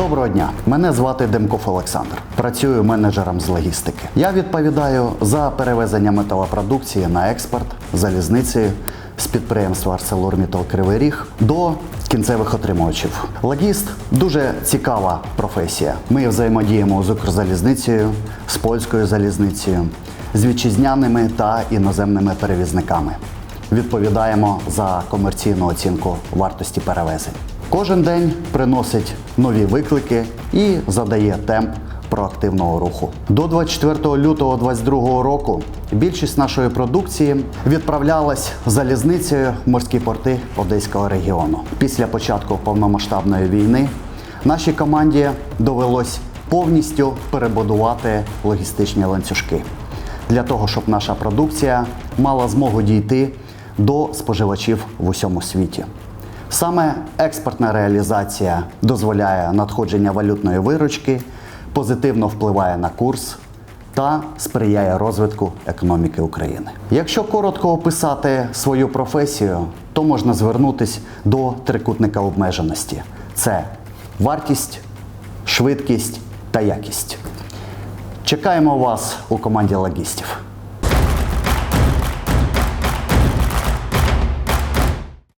Доброго дня, мене звати Демков Олександр. Працюю менеджером з логістики. Я відповідаю за перевезення металопродукції на експорт залізницею з підприємства ArcelorMittal Кривий Ріг до кінцевих отримувачів. Логіст дуже цікава професія. Ми взаємодіємо з Укрзалізницею, з польською залізницею, з вітчизняними та іноземними перевізниками. Відповідаємо за комерційну оцінку вартості перевезень. Кожен день приносить нові виклики і задає темп проактивного руху. До 24 лютого 2022 року більшість нашої продукції відправлялась залізницею в морські порти Одеського регіону. Після початку повномасштабної війни нашій команді довелось повністю перебудувати логістичні ланцюжки для того, щоб наша продукція мала змогу дійти до споживачів в усьому світі. Саме експортна реалізація дозволяє надходження валютної виручки, позитивно впливає на курс та сприяє розвитку економіки України. Якщо коротко описати свою професію, то можна звернутися до трикутника обмеженості: це вартість, швидкість та якість. Чекаємо вас у команді логістів.